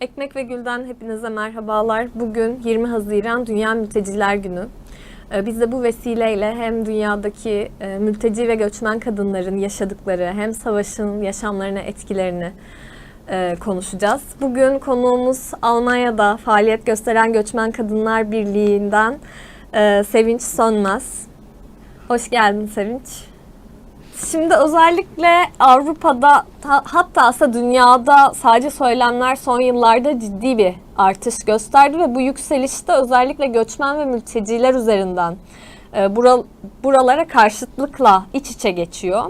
Ekmek ve Gül'den hepinize merhabalar. Bugün 20 Haziran Dünya Mülteciler Günü. Ee, Biz de bu vesileyle hem dünyadaki e, mülteci ve göçmen kadınların yaşadıkları hem savaşın yaşamlarına etkilerini e, konuşacağız. Bugün konuğumuz Almanya'da faaliyet gösteren Göçmen Kadınlar Birliği'nden e, Sevinç Sönmez. Hoş geldin Sevinç. Şimdi özellikle Avrupa'da ta- hatta aslında dünyada sadece söylemler son yıllarda ciddi bir artış gösterdi ve bu yükselişte özellikle göçmen ve mülteciler üzerinden e, bura- buralara karşıtlıkla iç içe geçiyor.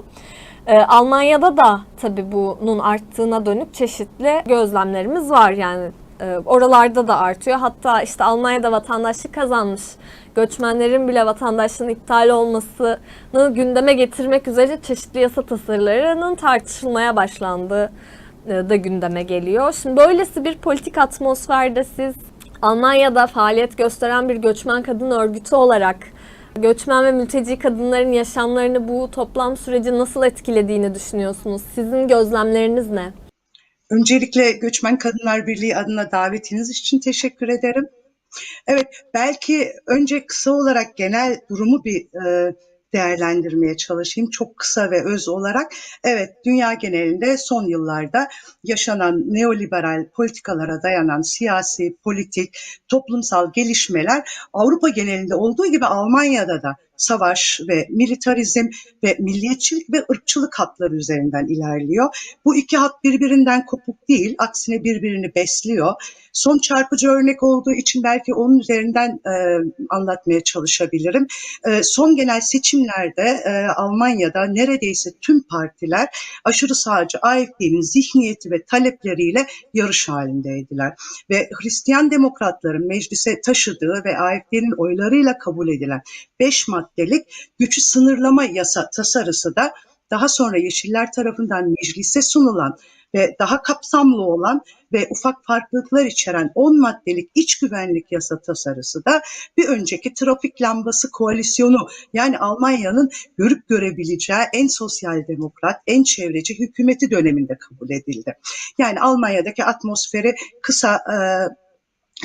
E, Almanya'da da tabii bunun arttığına dönük çeşitli gözlemlerimiz var yani e, oralarda da artıyor. Hatta işte Almanya'da vatandaşlık kazanmış göçmenlerin bile vatandaşlığının iptal olmasını gündeme getirmek üzere çeşitli yasa tasarılarının tartışılmaya başlandığı e, da gündeme geliyor. Şimdi böylesi bir politik atmosferde siz Almanya'da faaliyet gösteren bir göçmen kadın örgütü olarak göçmen ve mülteci kadınların yaşamlarını bu toplam süreci nasıl etkilediğini düşünüyorsunuz? Sizin gözlemleriniz ne? Öncelikle Göçmen Kadınlar Birliği adına davetiniz için teşekkür ederim. Evet, belki önce kısa olarak genel durumu bir e, değerlendirmeye çalışayım. Çok kısa ve öz olarak. Evet, dünya genelinde son yıllarda yaşanan neoliberal politikalara dayanan siyasi, politik, toplumsal gelişmeler Avrupa genelinde olduğu gibi Almanya'da da savaş ve militarizm ve milliyetçilik ve ırkçılık hatları üzerinden ilerliyor. Bu iki hat birbirinden kopuk değil, aksine birbirini besliyor. Son çarpıcı örnek olduğu için belki onun üzerinden e, anlatmaya çalışabilirim. E, son genel seçimlerde e, Almanya'da neredeyse tüm partiler aşırı sağcı AFD'nin zihniyeti ve talepleriyle yarış halindeydiler. Ve Hristiyan demokratların meclise taşıdığı ve AFD'nin oylarıyla kabul edilen 5 maddelik gücü sınırlama yasa tasarısı da daha sonra Yeşiller tarafından meclise sunulan ve daha kapsamlı olan ve ufak farklılıklar içeren 10 maddelik iç güvenlik yasa tasarısı da bir önceki trafik lambası koalisyonu yani Almanya'nın görüp görebileceği en sosyal demokrat, en çevreci hükümeti döneminde kabul edildi. Yani Almanya'daki atmosferi kısa e,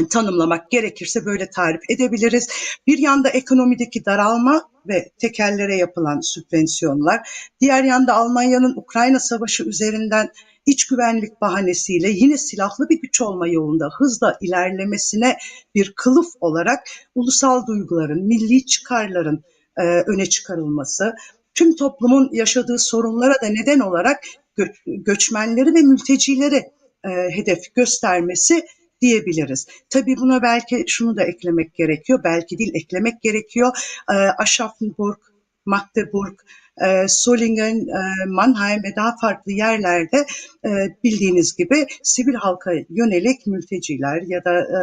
tanımlamak gerekirse böyle tarif edebiliriz. Bir yanda ekonomideki daralma ve tekerlere yapılan sübvansiyonlar, diğer yanda Almanya'nın Ukrayna Savaşı üzerinden iç güvenlik bahanesiyle yine silahlı bir güç olma yolunda hızla ilerlemesine bir kılıf olarak ulusal duyguların, milli çıkarların e, öne çıkarılması, tüm toplumun yaşadığı sorunlara da neden olarak gö- göçmenleri ve mültecileri e, hedef göstermesi diyebiliriz. Tabii buna belki şunu da eklemek gerekiyor, belki değil eklemek gerekiyor. E, Aschaffenburg, Magdeburg, e, Solingen, e, Mannheim ve daha farklı yerlerde e, bildiğiniz gibi sivil halka yönelik mülteciler ya da e,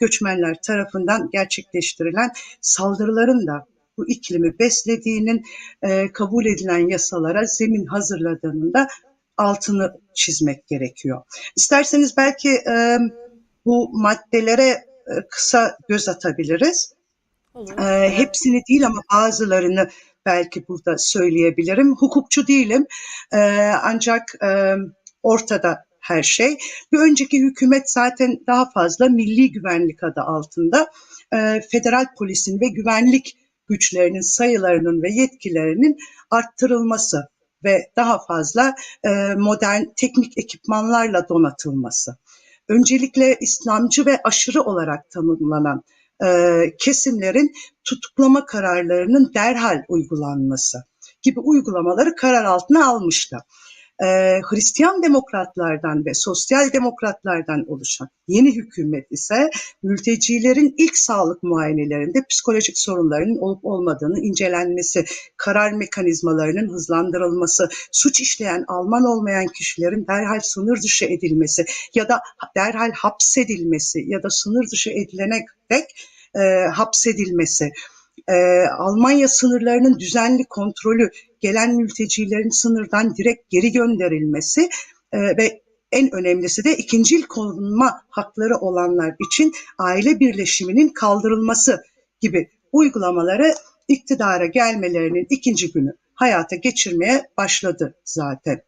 göçmenler tarafından gerçekleştirilen saldırıların da bu iklimi beslediğinin e, kabul edilen yasalara zemin hazırladığının da altını çizmek gerekiyor. İsterseniz belki e, bu maddelere e, kısa göz atabiliriz. Olur. Ee, hepsini değil ama bazılarını belki burada söyleyebilirim. Hukukçu değilim Ee, ancak e, ortada her şey. Bir önceki hükümet zaten daha fazla milli güvenlik adı altında e, federal polisin ve güvenlik güçlerinin sayılarının ve yetkilerinin arttırılması ve daha fazla e, modern teknik ekipmanlarla donatılması. Öncelikle İslamcı ve aşırı olarak tanımlanan e, kesimlerin tutuklama kararlarının derhal uygulanması gibi uygulamaları karar altına almıştı. E, Hristiyan demokratlardan ve sosyal demokratlardan oluşan yeni hükümet ise mültecilerin ilk sağlık muayenelerinde psikolojik sorunlarının olup olmadığını incelenmesi, karar mekanizmalarının hızlandırılması, suç işleyen Alman olmayan kişilerin derhal sınır dışı edilmesi ya da derhal hapsedilmesi ya da sınır dışı edilene dek e, hapsedilmesi, e, Almanya sınırlarının düzenli kontrolü, gelen mültecilerin sınırdan direkt geri gönderilmesi e, ve en önemlisi de ikincil korunma hakları olanlar için aile birleşiminin kaldırılması gibi uygulamaları iktidara gelmelerinin ikinci günü hayata geçirmeye başladı zaten.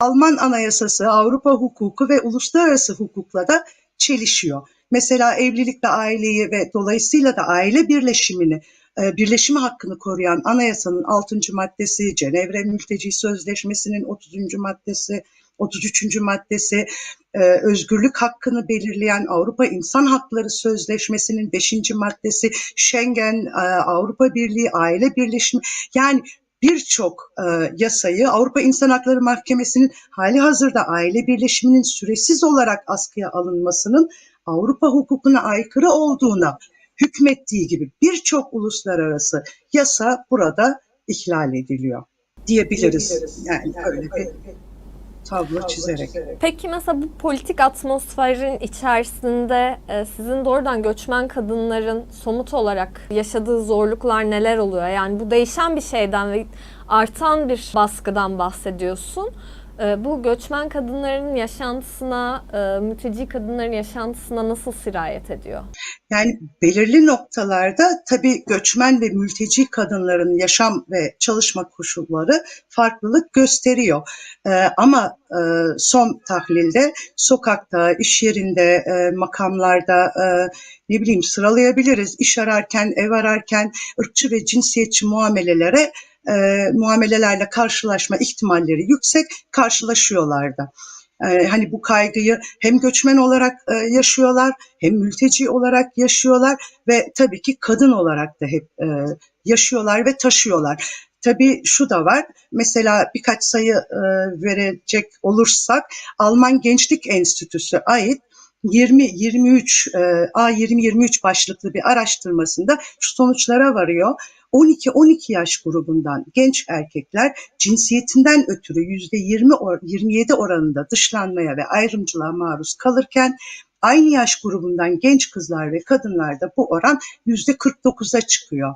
Alman anayasası, Avrupa hukuku ve uluslararası hukukla da çelişiyor. Mesela evlilik ve aileyi ve dolayısıyla da aile birleşimini, birleşimi hakkını koruyan anayasanın 6. maddesi, Cenevre Mülteci Sözleşmesi'nin 30. maddesi, 33. maddesi, e, özgürlük hakkını belirleyen Avrupa İnsan Hakları Sözleşmesi'nin 5. maddesi, Schengen, e, Avrupa Birliği, aile birleşimi yani birçok e, yasayı Avrupa İnsan Hakları Mahkemesi'nin hali hazırda aile birleşiminin süresiz olarak askıya alınmasının Avrupa hukukuna aykırı olduğuna hükmettiği gibi birçok uluslararası yasa burada ihlal ediliyor diyebiliriz. Yani öyle bir tablo çizerek. Peki mesela bu politik atmosferin içerisinde e, sizin doğrudan göçmen kadınların somut olarak yaşadığı zorluklar neler oluyor? Yani bu değişen bir şeyden ve artan bir baskıdan bahsediyorsun. E, Bu göçmen kadınların yaşantısına, e, mülteci kadınların yaşantısına nasıl sirayet ediyor? Yani belirli noktalarda tabii göçmen ve mülteci kadınların yaşam ve çalışma koşulları farklılık gösteriyor. Ee, ama e, son tahlilde sokakta, iş yerinde, e, makamlarda ne bileyim sıralayabiliriz. İş ararken, ev ararken ırkçı ve cinsiyetçi muamelelere e, muamelelerle karşılaşma ihtimalleri yüksek karşılaşıyorlar da. Ee, hani bu kaygıyı hem göçmen olarak e, yaşıyorlar hem mülteci olarak yaşıyorlar ve tabii ki kadın olarak da hep e, yaşıyorlar ve taşıyorlar. Tabii şu da var. Mesela birkaç sayı e, verecek olursak Alman Gençlik Enstitüsü ait 20-23 e, A20-23 başlıklı bir araştırmasında şu sonuçlara varıyor. 12-12 yaş grubundan genç erkekler cinsiyetinden ötürü %20 or- 27 oranında dışlanmaya ve ayrımcılığa maruz kalırken aynı yaş grubundan genç kızlar ve kadınlarda bu oran %49'a çıkıyor.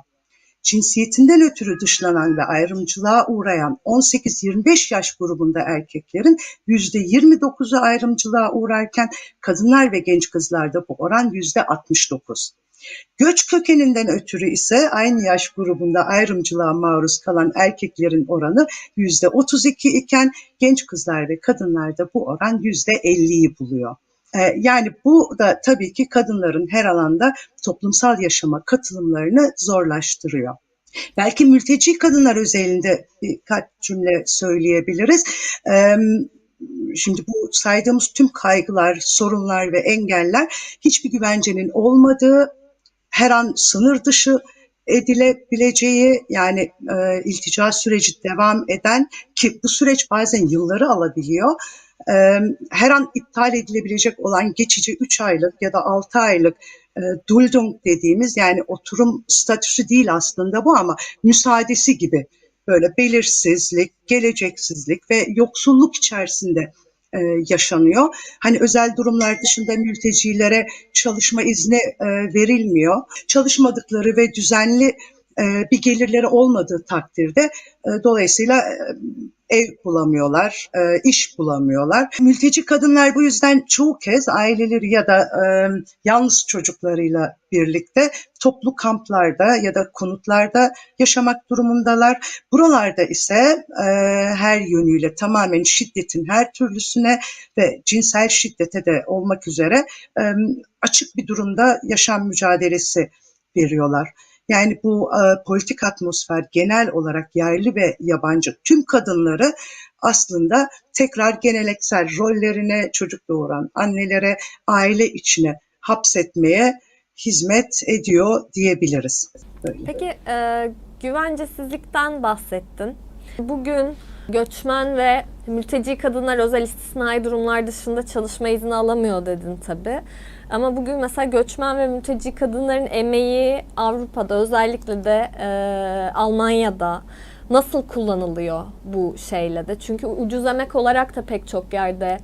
Cinsiyetinden ötürü dışlanan ve ayrımcılığa uğrayan 18-25 yaş grubunda erkeklerin %29'u ayrımcılığa uğrarken kadınlar ve genç kızlarda bu oran %69. Göç kökeninden ötürü ise aynı yaş grubunda ayrımcılığa maruz kalan erkeklerin oranı %32 iken genç kızlar ve kadınlarda bu oran %50'yi buluyor. Ee, Yani bu da tabii ki kadınların her alanda toplumsal yaşama katılımlarını zorlaştırıyor. Belki mülteci kadınlar özelinde birkaç cümle söyleyebiliriz. Ee, Şimdi bu saydığımız tüm kaygılar, sorunlar ve engeller hiçbir güvencenin olmadığı, her an sınır dışı edilebileceği yani e, iltica süreci devam eden ki bu süreç bazen yılları alabiliyor. E, her an iptal edilebilecek olan geçici 3 aylık ya da 6 aylık e, duldung dediğimiz yani oturum statüsü değil aslında bu ama müsaadesi gibi böyle belirsizlik, geleceksizlik ve yoksulluk içerisinde e, yaşanıyor. Hani özel durumlar dışında mültecilere çalışma izni e, verilmiyor. Çalışmadıkları ve düzenli bir gelirleri olmadığı takdirde e, dolayısıyla e, ev bulamıyorlar, e, iş bulamıyorlar. Mülteci kadınlar bu yüzden çoğu kez aileleri ya da e, yalnız çocuklarıyla birlikte toplu kamplarda ya da konutlarda yaşamak durumundalar. Buralarda ise e, her yönüyle tamamen şiddetin her türlüsüne ve cinsel şiddete de olmak üzere e, açık bir durumda yaşam mücadelesi veriyorlar. Yani bu e, politik atmosfer genel olarak yerli ve yabancı tüm kadınları aslında tekrar geleneksel rollerine, çocuk doğuran annelere, aile içine hapsetmeye hizmet ediyor diyebiliriz. Böyle. Peki e, güvencesizlikten bahsettin. Bugün göçmen ve mülteci kadınlar özel istisnai durumlar dışında çalışma izni alamıyor dedin tabii. Ama bugün mesela göçmen ve mülteci kadınların emeği Avrupa'da özellikle de e, Almanya'da nasıl kullanılıyor bu şeyle de? Çünkü ucuz emek olarak da pek çok yerde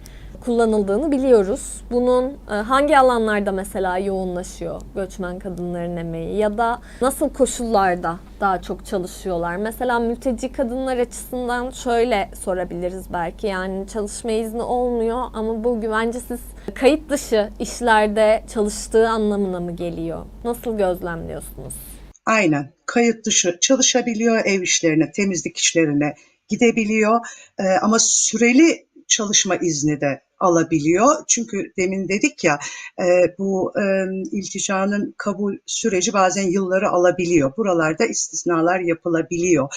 kullanıldığını biliyoruz. Bunun e, hangi alanlarda mesela yoğunlaşıyor göçmen kadınların emeği ya da nasıl koşullarda daha çok çalışıyorlar? Mesela mülteci kadınlar açısından şöyle sorabiliriz belki yani çalışma izni olmuyor ama bu güvencesiz kayıt dışı işlerde çalıştığı anlamına mı geliyor? Nasıl gözlemliyorsunuz? Aynen. Kayıt dışı çalışabiliyor, ev işlerine, temizlik işlerine gidebiliyor. Ee, ama süreli çalışma izni de alabiliyor. Çünkü demin dedik ya e, bu e, ilticanın kabul süreci bazen yılları alabiliyor. Buralarda istisnalar yapılabiliyor.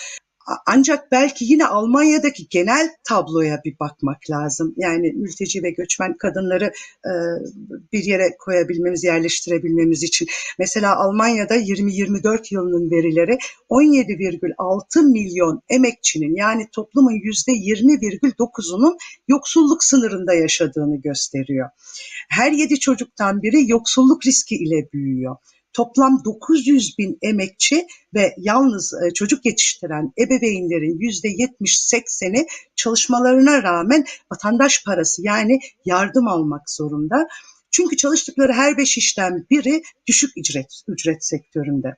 Ancak belki yine Almanya'daki genel tabloya bir bakmak lazım. Yani mülteci ve göçmen kadınları e, bir yere koyabilmemiz, yerleştirebilmemiz için. Mesela Almanya'da 2024 yılının verileri 17,6 milyon emekçinin yani toplumun %20,9'unun yoksulluk sınırında yaşadığını gösteriyor. Her 7 çocuktan biri yoksulluk riski ile büyüyor. Toplam 900 bin emekçi ve yalnız e, çocuk yetiştiren ebeveynlerin %70-80'i çalışmalarına rağmen vatandaş parası yani yardım almak zorunda. Çünkü çalıştıkları her beş işten biri düşük ücret, ücret sektöründe.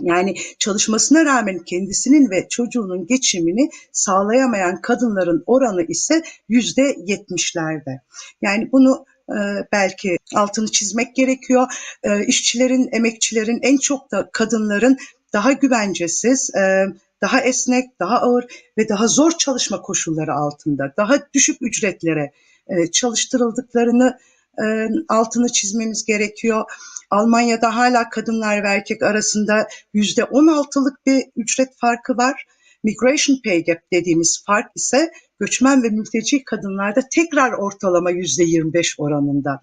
Yani çalışmasına rağmen kendisinin ve çocuğunun geçimini sağlayamayan kadınların oranı ise yüzde yetmişlerde. Yani bunu belki altını çizmek gerekiyor. E, işçilerin, emekçilerin, en çok da kadınların daha güvencesiz, e, daha esnek, daha ağır ve daha zor çalışma koşulları altında, daha düşük ücretlere e, çalıştırıldıklarını e, altını çizmemiz gerekiyor. Almanya'da hala kadınlar ve erkek arasında yüzde 16'lık bir ücret farkı var. Migration Pay Gap dediğimiz fark ise göçmen ve mülteci kadınlarda tekrar ortalama yüzde 25 oranında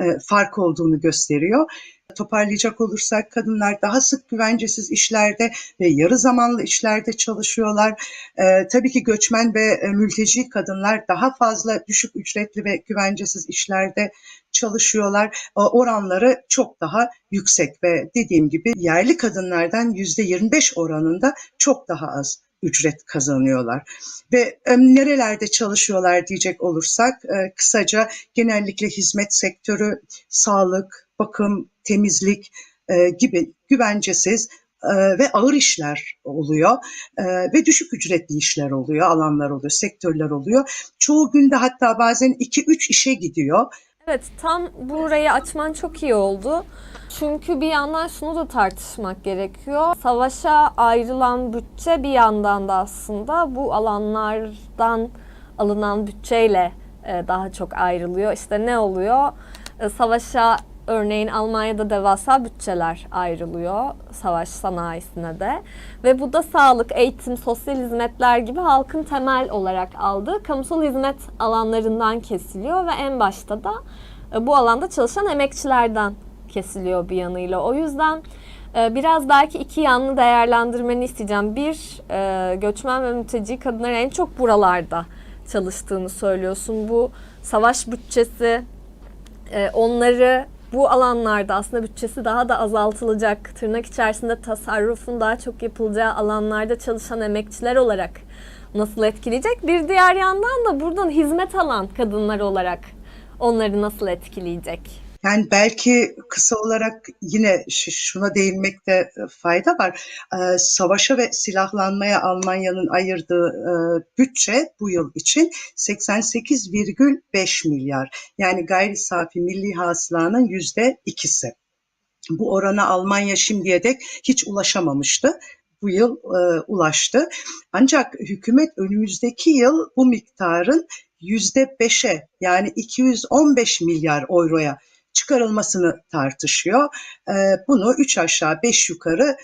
e, fark olduğunu gösteriyor. Toparlayacak olursak kadınlar daha sık güvencesiz işlerde ve yarı zamanlı işlerde çalışıyorlar. E, tabii ki göçmen ve e, mülteci kadınlar daha fazla düşük ücretli ve güvencesiz işlerde çalışıyorlar. Oranları çok daha yüksek ve dediğim gibi yerli kadınlardan %25 oranında çok daha az ücret kazanıyorlar. Ve nerelerde çalışıyorlar diyecek olursak e, kısaca genellikle hizmet sektörü, sağlık, bakım, temizlik e, gibi güvencesiz ve ağır işler oluyor ve düşük ücretli işler oluyor, alanlar oluyor, sektörler oluyor. Çoğu günde hatta bazen 2-3 işe gidiyor. Evet, tam burayı açman çok iyi oldu. Çünkü bir yandan şunu da tartışmak gerekiyor. Savaşa ayrılan bütçe bir yandan da aslında bu alanlardan alınan bütçeyle e, daha çok ayrılıyor. İşte ne oluyor? E, Savaşa örneğin Almanya'da devasa bütçeler ayrılıyor savaş sanayisine de. Ve bu da sağlık, eğitim, sosyal hizmetler gibi halkın temel olarak aldığı kamusal hizmet alanlarından kesiliyor ve en başta da e, bu alanda çalışan emekçilerden kesiliyor bir yanıyla. O yüzden e, biraz belki iki yanlı değerlendirmeni isteyeceğim. Bir, e, göçmen ve mülteci kadınların en çok buralarda çalıştığını söylüyorsun. Bu savaş bütçesi onları bu alanlarda aslında bütçesi daha da azaltılacak, tırnak içerisinde tasarrufun daha çok yapılacağı alanlarda çalışan emekçiler olarak nasıl etkileyecek? Bir diğer yandan da buradan hizmet alan kadınlar olarak onları nasıl etkileyecek? Yani belki kısa olarak yine şuna değinmekte fayda var. Ee, savaşa ve silahlanmaya Almanya'nın ayırdığı e, bütçe bu yıl için 88,5 milyar. Yani gayri safi milli hasılanın yüzde ikisi. Bu orana Almanya şimdiye dek hiç ulaşamamıştı bu yıl e, ulaştı. Ancak hükümet önümüzdeki yıl bu miktarın yüzde beşe yani 215 milyar euroya çıkarılmasını tartışıyor. Bunu üç aşağı beş yukarı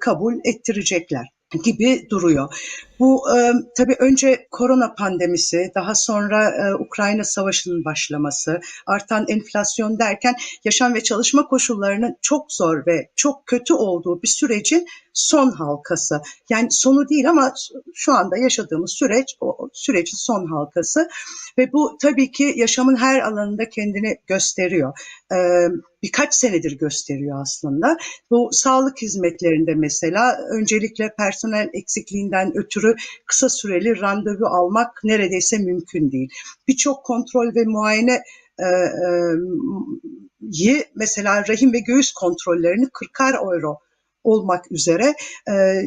kabul ettirecekler gibi duruyor. Bu e, tabii önce korona pandemisi, daha sonra e, Ukrayna savaşının başlaması, artan enflasyon derken yaşam ve çalışma koşullarının çok zor ve çok kötü olduğu bir sürecin son halkası. Yani sonu değil ama şu anda yaşadığımız süreç o sürecin son halkası ve bu tabii ki yaşamın her alanında kendini gösteriyor. E, birkaç senedir gösteriyor aslında. Bu sağlık hizmetlerinde mesela öncelikle personel eksikliğinden ötürü kısa süreli randevu almak neredeyse mümkün değil. Birçok kontrol ve muayene e, e, mesela rahim ve göğüs kontrollerini 40'ar euro olmak üzere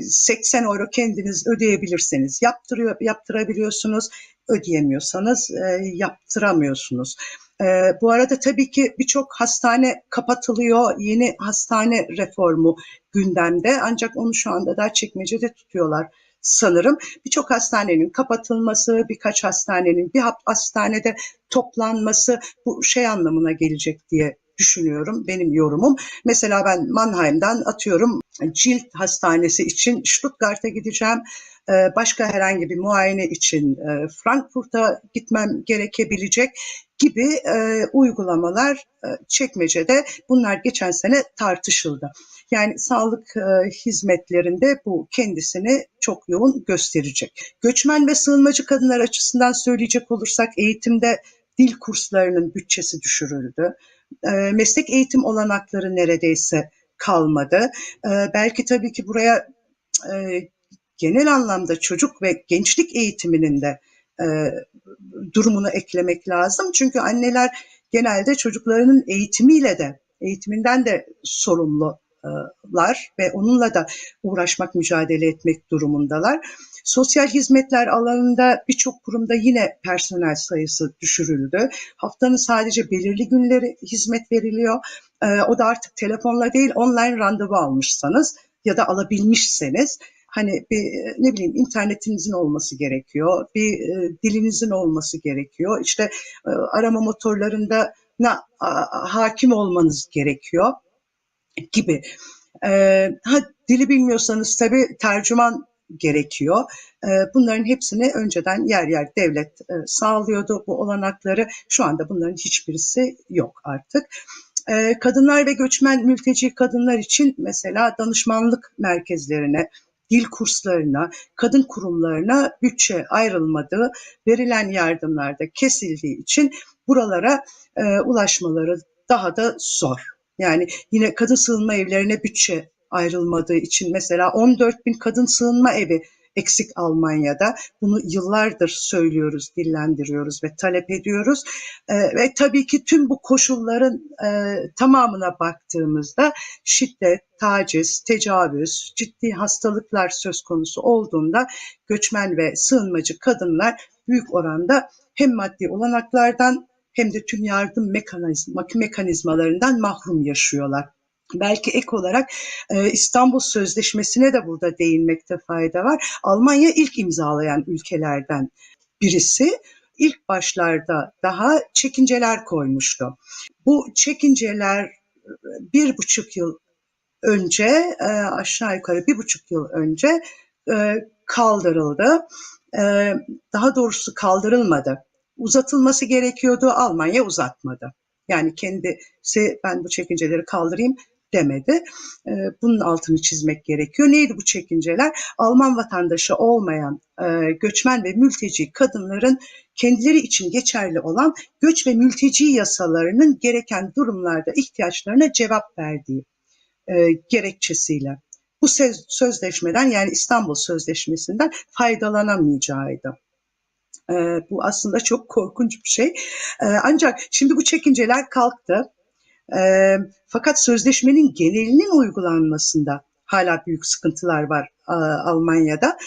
80 euro kendiniz ödeyebilirseniz yaptırıyor yaptırabiliyorsunuz ödeyemiyorsanız yaptıramıyorsunuz. Bu arada tabii ki birçok hastane kapatılıyor. Yeni hastane reformu gündemde ancak onu şu anda daha çekmecede tutuyorlar sanırım. Birçok hastanenin kapatılması, birkaç hastanenin bir hastanede toplanması bu şey anlamına gelecek diye düşünüyorum. Benim yorumum. Mesela ben Mannheim'dan atıyorum cilt hastanesi için Stuttgart'a gideceğim. Ee, Başka herhangi bir muayene için e, Frankfurt'a gitmem gerekebilecek gibi e, uygulamalar e, çekmecede bunlar geçen sene tartışıldı. Yani sağlık e, hizmetlerinde bu kendisini çok yoğun gösterecek. Göçmen ve sığınmacı kadınlar açısından söyleyecek olursak eğitimde dil kurslarının bütçesi düşürüldü. Meslek eğitim olanakları neredeyse kalmadı. Belki tabii ki buraya genel anlamda çocuk ve gençlik eğitiminin de e, durumunu eklemek lazım. Çünkü anneler genelde çocuklarının eğitimiyle de, eğitiminden de sorumlular ve onunla da uğraşmak, mücadele etmek durumundalar. Sosyal hizmetler alanında birçok kurumda yine personel sayısı düşürüldü. Haftanın sadece belirli günleri hizmet veriliyor. Ee, o da artık telefonla değil online randevu almışsanız ya da alabilmişseniz hani bir ne bileyim internetinizin olması gerekiyor, bir e, dilinizin olması gerekiyor. İşte e, arama motorlarında na, hakim olmanız gerekiyor gibi. Ee, ha, dili bilmiyorsanız tabii tercüman gerekiyor. Ee, bunların hepsini önceden yer yer devlet e, sağlıyordu bu olanakları. Şu anda bunların hiçbirisi yok artık. Kadınlar ve göçmen mülteci kadınlar için mesela danışmanlık merkezlerine, dil kurslarına, kadın kurumlarına bütçe ayrılmadığı, verilen yardımlarda kesildiği için buralara e, ulaşmaları daha da zor. Yani yine kadın sığınma evlerine bütçe ayrılmadığı için mesela 14 bin kadın sığınma evi eksik Almanya'da. Bunu yıllardır söylüyoruz, dillendiriyoruz ve talep ediyoruz. Ee, ve tabii ki tüm bu koşulların e, tamamına baktığımızda şiddet, taciz, tecavüz, ciddi hastalıklar söz konusu olduğunda göçmen ve sığınmacı kadınlar büyük oranda hem maddi olanaklardan hem de tüm yardım mekanizma, mekanizmalarından mahrum yaşıyorlar. Belki ek olarak e, İstanbul Sözleşmesi'ne de burada değinmekte fayda var. Almanya ilk imzalayan ülkelerden birisi. İlk başlarda daha çekinceler koymuştu. Bu çekinceler bir buçuk yıl önce e, aşağı yukarı bir buçuk yıl önce e, kaldırıldı. E, daha doğrusu kaldırılmadı. Uzatılması gerekiyordu. Almanya uzatmadı. Yani kendisi ben bu çekinceleri kaldırayım demedi. E, bunun altını çizmek gerekiyor. Neydi bu çekinceler? Alman vatandaşı olmayan e, göçmen ve mülteci kadınların kendileri için geçerli olan göç ve mülteci yasalarının gereken durumlarda ihtiyaçlarına cevap verdiği e, gerekçesiyle bu söz, sözleşmeden yani İstanbul Sözleşmesi'nden faydalanamayacağıydı. E, bu aslında çok korkunç bir şey. Ancak şimdi bu çekinceler kalktı. E, fakat sözleşmenin genelinin uygulanmasında hala büyük sıkıntılar var e, Almanya'da.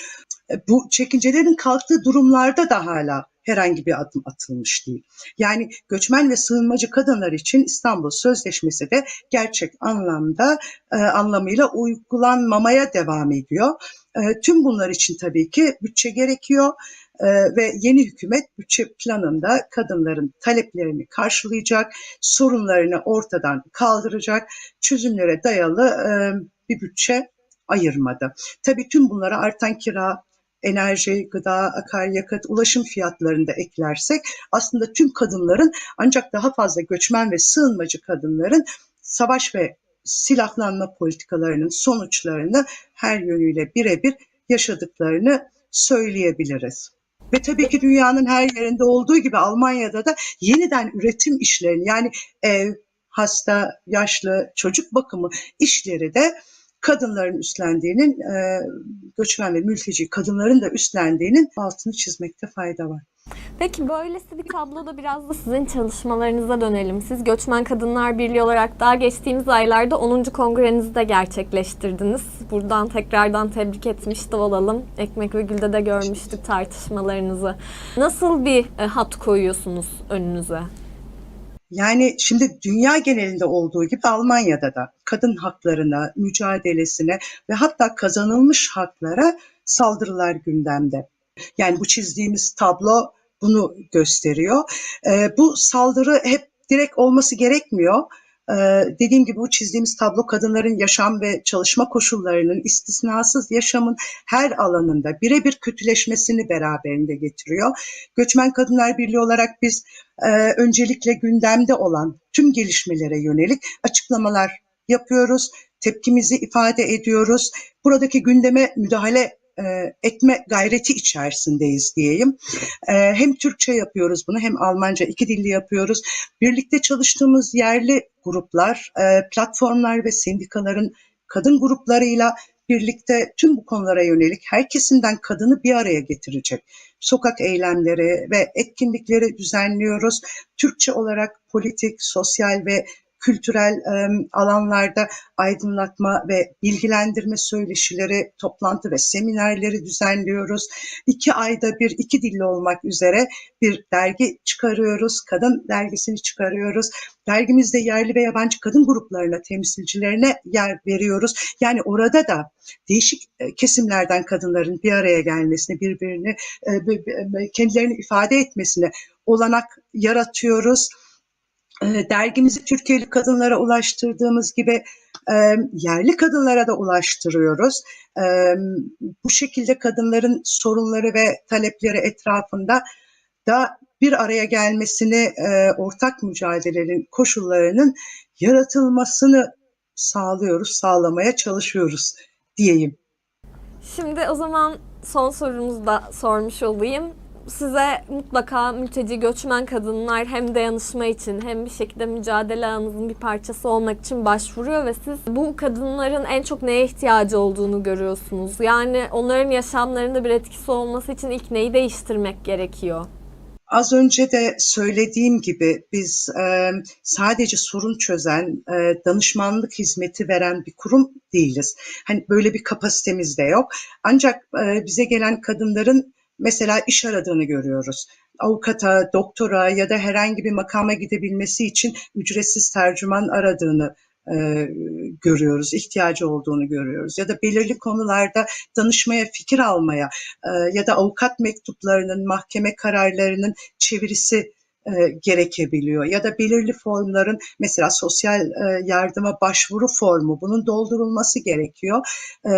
E, bu çekincelerin kalktığı durumlarda da hala herhangi bir adım atılmış değil. Yani göçmen ve sığınmacı kadınlar için İstanbul Sözleşmesi de gerçek anlamda e, anlamıyla uygulanmamaya devam ediyor. E, tüm bunlar için tabii ki bütçe gerekiyor e, ve yeni hükümet bütçe planında kadınların taleplerini karşılayacak, sorunlarını ortadan kaldıracak, çözümlere dayalı e, bir bütçe ayırmadı. Tabii tüm bunlara artan kira, enerji, gıda, akaryakıt, ulaşım fiyatlarını da eklersek aslında tüm kadınların ancak daha fazla göçmen ve sığınmacı kadınların savaş ve silahlanma politikalarının sonuçlarını her yönüyle birebir yaşadıklarını söyleyebiliriz. Ve tabii ki dünyanın her yerinde olduğu gibi Almanya'da da yeniden üretim işlerini yani ev, hasta, yaşlı, çocuk bakımı işleri de kadınların üstlendiğinin, göçmen ve mülteci kadınların da üstlendiğinin altını çizmekte fayda var. Peki böylesi bir tabloda biraz da sizin çalışmalarınıza dönelim. Siz Göçmen Kadınlar Birliği olarak daha geçtiğimiz aylarda 10. kongrenizi de gerçekleştirdiniz. Buradan tekrardan tebrik etmiş de olalım. Ekmek ve Gül'de de görmüştük tartışmalarınızı. Nasıl bir e, hat koyuyorsunuz önünüze? Yani şimdi dünya genelinde olduğu gibi Almanya'da da kadın haklarına, mücadelesine ve hatta kazanılmış haklara saldırılar gündemde. Yani bu çizdiğimiz tablo bunu gösteriyor. Ee, bu saldırı hep direkt olması gerekmiyor. Ee, dediğim gibi bu çizdiğimiz tablo kadınların yaşam ve çalışma koşullarının istisnasız yaşamın her alanında birebir kötüleşmesini beraberinde getiriyor. Göçmen Kadınlar Birliği olarak biz e, öncelikle gündemde olan tüm gelişmelere yönelik açıklamalar yapıyoruz, tepkimizi ifade ediyoruz. Buradaki gündeme müdahale e, etme gayreti içerisindeyiz diyeyim. E, hem Türkçe yapıyoruz bunu hem Almanca iki dilli yapıyoruz. Birlikte çalıştığımız yerli gruplar, e, platformlar ve sendikaların kadın gruplarıyla birlikte tüm bu konulara yönelik her kesimden kadını bir araya getirecek sokak eylemleri ve etkinlikleri düzenliyoruz. Türkçe olarak politik, sosyal ve kültürel e, alanlarda aydınlatma ve bilgilendirme söyleşileri, toplantı ve seminerleri düzenliyoruz. İki ayda bir iki dilli olmak üzere bir dergi çıkarıyoruz. Kadın dergisini çıkarıyoruz. Dergimizde yerli ve yabancı kadın gruplarına, temsilcilerine yer veriyoruz. Yani orada da değişik kesimlerden kadınların bir araya gelmesini, birbirini kendilerini ifade etmesine olanak yaratıyoruz dergimizi Türkiye'li kadınlara ulaştırdığımız gibi yerli kadınlara da ulaştırıyoruz. Bu şekilde kadınların sorunları ve talepleri etrafında da bir araya gelmesini, ortak mücadelelerin koşullarının yaratılmasını sağlıyoruz, sağlamaya çalışıyoruz diyeyim. Şimdi o zaman son sorumuzu da sormuş olayım size mutlaka mülteci göçmen kadınlar hem dayanışma için hem bir şekilde mücadele alanınızın bir parçası olmak için başvuruyor ve siz bu kadınların en çok neye ihtiyacı olduğunu görüyorsunuz. Yani onların yaşamlarında bir etkisi olması için ilk neyi değiştirmek gerekiyor? Az önce de söylediğim gibi biz e, sadece sorun çözen, e, danışmanlık hizmeti veren bir kurum değiliz. Hani böyle bir kapasitemiz de yok. Ancak e, bize gelen kadınların mesela iş aradığını görüyoruz. Avukata, doktora ya da herhangi bir makama gidebilmesi için ücretsiz tercüman aradığını e, görüyoruz, ihtiyacı olduğunu görüyoruz. Ya da belirli konularda danışmaya, fikir almaya e, ya da avukat mektuplarının, mahkeme kararlarının çevirisi e, gerekebiliyor. Ya da belirli formların mesela sosyal e, yardıma başvuru formu bunun doldurulması gerekiyor. E,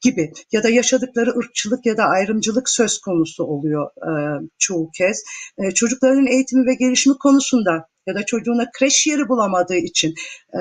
gibi ya da yaşadıkları ırkçılık ya da ayrımcılık söz konusu oluyor e, çoğu kez. E, çocukların eğitimi ve gelişimi konusunda ya da çocuğuna kreş yeri bulamadığı için, e,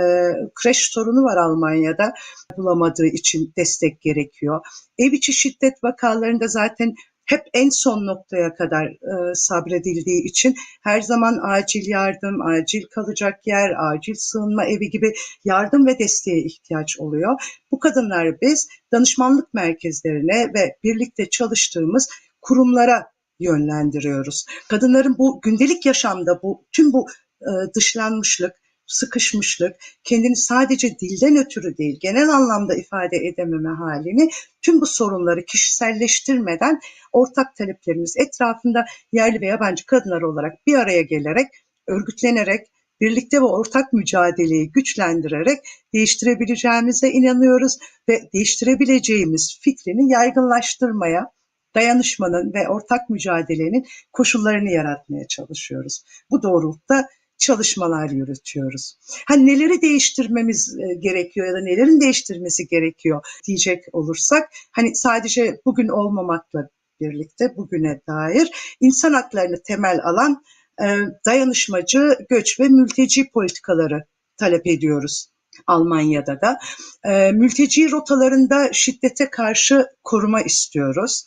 kreş sorunu var Almanya'da bulamadığı için destek gerekiyor. Ev içi şiddet vakalarında zaten hep en son noktaya kadar e, sabredildiği için her zaman acil yardım, acil kalacak yer, acil sığınma evi gibi yardım ve desteğe ihtiyaç oluyor. Bu kadınlar biz danışmanlık merkezlerine ve birlikte çalıştığımız kurumlara yönlendiriyoruz. Kadınların bu gündelik yaşamda bu tüm bu e, dışlanmışlık, sıkışmışlık, kendini sadece dilden ötürü değil, genel anlamda ifade edememe halini tüm bu sorunları kişiselleştirmeden ortak taleplerimiz etrafında yerli ve yabancı kadınlar olarak bir araya gelerek, örgütlenerek, birlikte ve ortak mücadeleyi güçlendirerek değiştirebileceğimize inanıyoruz ve değiştirebileceğimiz fikrini yaygınlaştırmaya, dayanışmanın ve ortak mücadelenin koşullarını yaratmaya çalışıyoruz. Bu doğrultuda çalışmalar yürütüyoruz. Hani neleri değiştirmemiz e, gerekiyor ya da nelerin değiştirmesi gerekiyor diyecek olursak hani sadece bugün olmamakla birlikte bugüne dair insan haklarını temel alan e, dayanışmacı göç ve mülteci politikaları talep ediyoruz. Almanya'da da. E, mülteci rotalarında şiddete karşı koruma istiyoruz.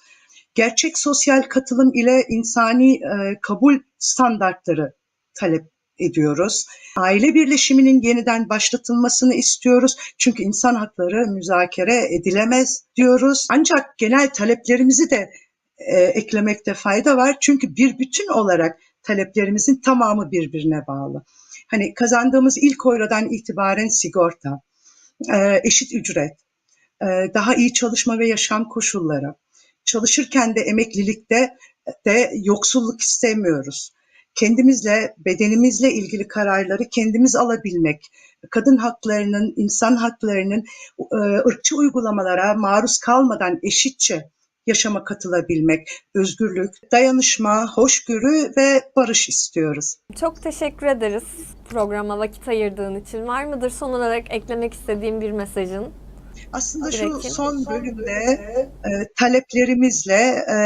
Gerçek sosyal katılım ile insani kabul standartları talep ediyoruz. Aile birleşiminin yeniden başlatılmasını istiyoruz. Çünkü insan hakları müzakere edilemez diyoruz. Ancak genel taleplerimizi de e, eklemekte fayda var. Çünkü bir bütün olarak taleplerimizin tamamı birbirine bağlı. Hani kazandığımız ilk oyradan itibaren sigorta, e, eşit ücret, e, daha iyi çalışma ve yaşam koşulları, çalışırken de emeklilikte de yoksulluk istemiyoruz kendimizle, bedenimizle ilgili kararları kendimiz alabilmek, kadın haklarının, insan haklarının e, ırkçı uygulamalara maruz kalmadan eşitçe yaşama katılabilmek, özgürlük, dayanışma, hoşgörü ve barış istiyoruz. Çok teşekkür ederiz programa vakit ayırdığın için. Var mıdır son olarak eklemek istediğin bir mesajın? Aslında şu Bırakayım. son bölümde e, taleplerimizle e,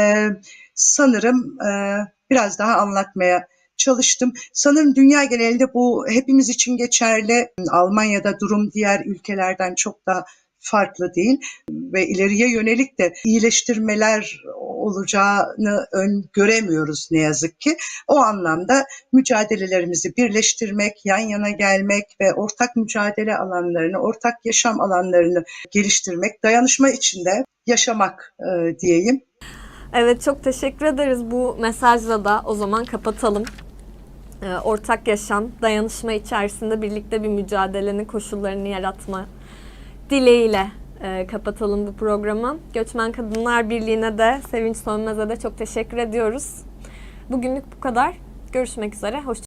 sanırım e, biraz daha anlatmaya çalıştım. Sanırım dünya genelinde bu hepimiz için geçerli. Almanya'da durum diğer ülkelerden çok da farklı değil ve ileriye yönelik de iyileştirmeler olacağını öngöremiyoruz ne yazık ki. O anlamda mücadelelerimizi birleştirmek, yan yana gelmek ve ortak mücadele alanlarını, ortak yaşam alanlarını geliştirmek, dayanışma içinde yaşamak e, diyeyim. Evet çok teşekkür ederiz. Bu mesajla da o zaman kapatalım. Ee, Ortak yaşam, dayanışma içerisinde birlikte bir mücadelenin koşullarını yaratma dileğiyle e, kapatalım bu programı. Göçmen Kadınlar Birliği'ne de Sevinç Sönmez'e de çok teşekkür ediyoruz. Bugünlük bu kadar. Görüşmek üzere. Hoşça